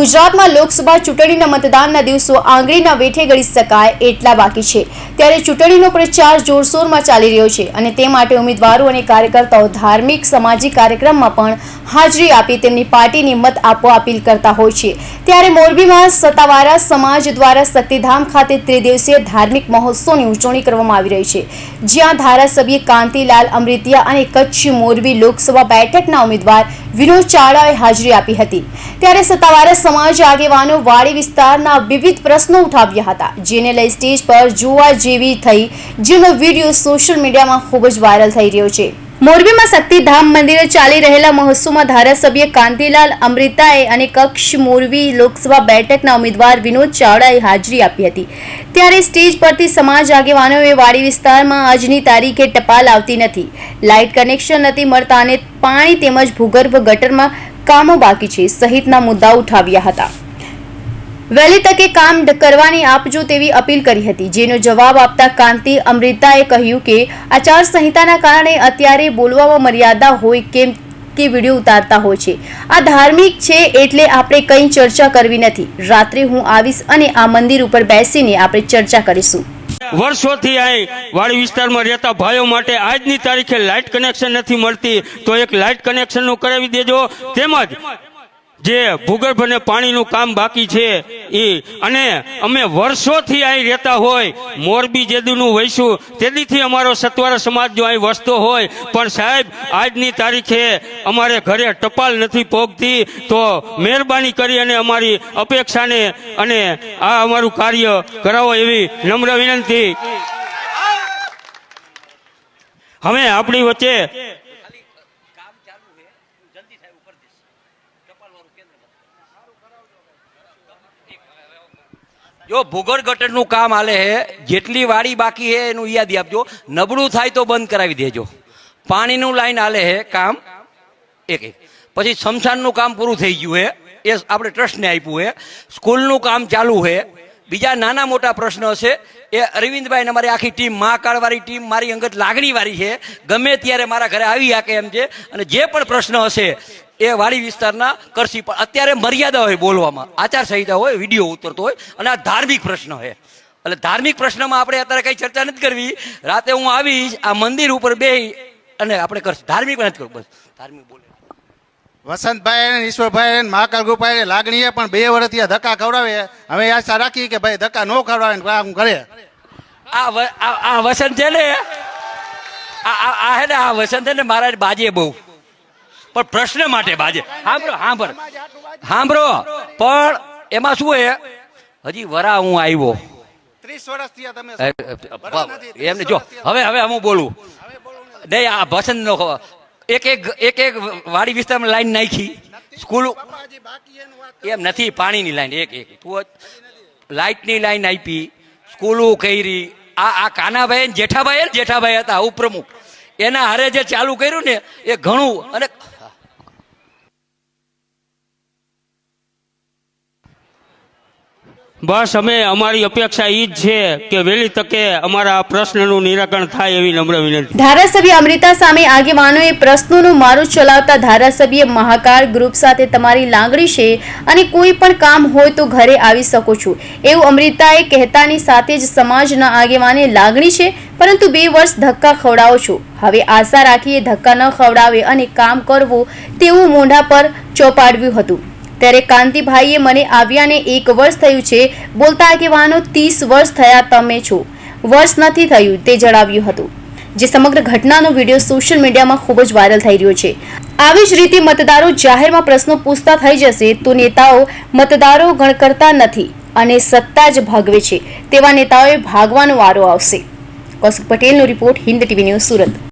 ગુજરાતમાં લોકસભા ચૂંટણીના મતદાનના દિવસો આંગળીના વેઠે ગણી શકાય એટલા બાકી છે. ત્યારે ચૂંટણીનો પ્રચાર જોરશોરમાં ચાલી રહ્યો છે અને તે માટે ઉમેદવારો અને કાર્યકર્તાઓ ધાર્મિક, સામાજિક કાર્યક્રમમાં પણ હાજરી આપી તેમની પાર્ટીની મત આપવા અપીલ કરતા હોય છે. ત્યારે મોરબીમાં સત્તાવાળા સમાજ દ્વારા શક્તિધામ ખાતે ત્રિદિવસીય ધાર્મિક મહોત્સવની ઉજવણી કરવામાં આવી રહી છે. જ્યાં ધારાસભ્ય કાંતિલાલ અમૃતિયા અને કચ્છ મોરબી લોકસભા બેઠકના ઉમેદવાર વિનોદ ચાવડાએ હાજરી આપી હતી. ત્યારે સત્તાવાળા સમાજ આગેવાનો વાડી વિસ્તારના વિવિધ પ્રશ્નો ઉઠાવ્યા હતા, જેને લઈ સ્ટેજ પર જોવા જેવી થઈ. જેનો વીડિયો સોશિયલ મીડિયામાં ખૂબ જ વાયરલ થઈ રહ્યો છે. મોરબીમાં શક્તિધામ મંદિરે ચાલી રહેલા મહોત્સવમાં ધારાસભ્ય કાંતિલાલ અમૃતાએ અને કક્ષ મોરબી લોકસભા બેઠકના ઉમેદવાર વિનોદ ચાવડાએ હાજરી આપી હતી. ત્યારે સ્ટેજ પરથી સમાજ આગેવાનોએ વાડી વિસ્તારમાં આજની તારીખે ટપાલ આવતી નથી. લાઇટ કનેક્શન નથી મળતા અને પાણી તેમજ ભૂગર્ભ ગટરમાં કામો બાકી છે સહિતના મુદ્દા ઉઠાવ્યા હતા. વહેલી તકે કામ કરવાની આપજો તેવી અપીલ કરી હતી. જેનો જવાબ આપતા કાંતિ અમૃતાએ કહ્યું કે આચારસંહિતાના કારણે અત્યારે બોલવામાં મર્યાદા હોય કેમ કે વીડિયો ઉતારતા હોય છે. આ ધાર્મિક છે એટલે આપણે કંઈ ચર્ચા કરવી નથી. રાત્રે હું આવીશ અને આ મંદિર ઉપર બેસીને આપણે ચર્ચા કરીશું. વર્ષોથી અહીં વાડી વિસ્તારમાં રહેતા ભાઈઓ માટે આજની તારીખે લાઇટ કનેક્શન નથી મળતી, તો એક લાઇટ કનેક્શનનું કરાવી દેજો. તેમજ જે ભૂગર્ભ અને પાણીનું કામ બાકી છે એ અને અમે વર્ષોથી અહીં રહેતા હોય, મોરબી જેદીનું વહીશું તેદીથી અમારો સત્વારા સમાજ જો અહીં વસતો હોય, પણ સાહેબ, આજની તારીખે અમારે ઘરે ટપાલ નથી પહોંચતી તો મહેરબાની કરી અને અમારી અપેક્ષાને અને આ અમારું કાર્ય કરાવો એવી નમ્ર વિનંતી. હવે આપણી વચ્ચે જો ભૂગોળ ગટરનું કામ હાલે હે, જેટલી વાડી બાકી હે એનું યાદી આપજો. નબળું થાય તો બંધ કરાવી દેજો. પાણીનું લાઈન હાલે હે, કામ એક એક. પછી સ્મશાનનું કામ પૂરું થઈ ગયું હે, એ આપણે ટ્રસ્ટને આપ્યું હે. સ્કૂલનું કામ ચાલુ હે બીજા નાના મોટા પ્રશ્નો છે. એ અરવિંદભાઈ ને મારી આખી ટીમ મહાકાળવાળી ટીમ, મારી અંગત લાગણીવાળી છે. ગમે ત્યારે મારા ઘરે આવી શકે એમ છે અને જે પણ પ્રશ્ન હશે, એ વાડી વિસ્તારના કરશી. પણ અત્યારે મર્યાદા હોય બોલવામાં. આચારસંહિતા હોય, વીડિયો ઉતરતો હોય, અને આ ધાર્મિક પ્રશ્ન હોય એટલે ધાર્મિક પ્રશ્નમાં આપણે અત્યારે કંઈ ચર્ચા નથી કરવી. રાતે હું આવીશ, આ મંદિર ઉપર બે અને આપણે કરશું. ધાર્મિક નથી કરવું, બસ. ધાર્મિક બોલે. વસંતભાઈ ઈશ્વરભાઈ મહાકાલ ગોપાઈ લાગણીએ પણ બે વર્ષથી ધક્કા ખવડાવે. હવે આશા રાખી કે ભાઈ ધક્કા ન ખવડાવે કામ કરે. આ વસંત છે ને આ હે ને આ વસંત ને મારા બાજે બહુ. પણ પ્રશ્ન માટે બાજે. સાંભળો સાંભળ સાંભળો પણ એમાં શું હે હજી વરા હું આવ્યો. ત્રીસ વર્ષથી તમે એમને જો હવે હવે હું બોલું. નહીં આ વસંત નો એક એક એક એક વાડી વિસ્તારમાં લાઈન નાખી. સ્કૂલ એમ નથી, પાણીની લાઈન, એક એક. તું લાઇટની લાઈન આપી, સ્કૂલો કરી. આ આ કાનાભાઈ જેઠાભાઈ જેઠાભાઈ હતા, ઉપપ્રમુખ. એના હારે જે ચાલુ કર્યું ને, એ ઘણું, અને બસ અમે, અમારી અપેક્ષા એ જ છે કે વહેલી તકે અમારા પ્રશ્નનું નિરાકરણ થાય એવી નમ્ર વિનંતી. ધારાસભ્ય અમૃતા સામે આગેવાનોએ પ્રશ્નોનું મારું ચલાવતા ધારાસભ્ય મહાકાળ ગ્રુપ સાથે તમારી લાગણી છે અને કોઈ પણ કામ હોય તો ઘરે આવી શકો છો. એવું અમૃતાએ કહેતાની સાથે જ સમાજના આગેવાને લાગણી છે, પરંતુ બે વર્ષ ધક્કા ખવડાવો છો. હવે આશા રાખીએ ધક્કા ન ખવડાવે અને કામ કરવું તેવું મોઢા પર ચોપાડ્યું હતું. ત્યારે કાંતિભાઈએ મને આવ્યાને એક વર્ષ થયું છે. બોલતા આગેવાનો, ત્રીસ વર્ષ થયા તમે છો. વર્ષ નથી થયું, તે જણાવ્યું હતું. જે સમગ્ર ઘટનાનો વીડિયો સોશિયલ મીડિયામાં ખૂબ જ વાયરલ થઈ રહ્યો છે. આવી જ રીતે મતદારો જાહેરમાં પ્રશ્નો પૂછતા થઈ જશે તો નેતાઓ મતદારો ગણકરતા નથી અને સત્તા જ ભાગવે છે. તેવા નેતાઓએ ભાગવાનો વારો આવશે. કૌશિક પટેલનો report Hind TV news Surat.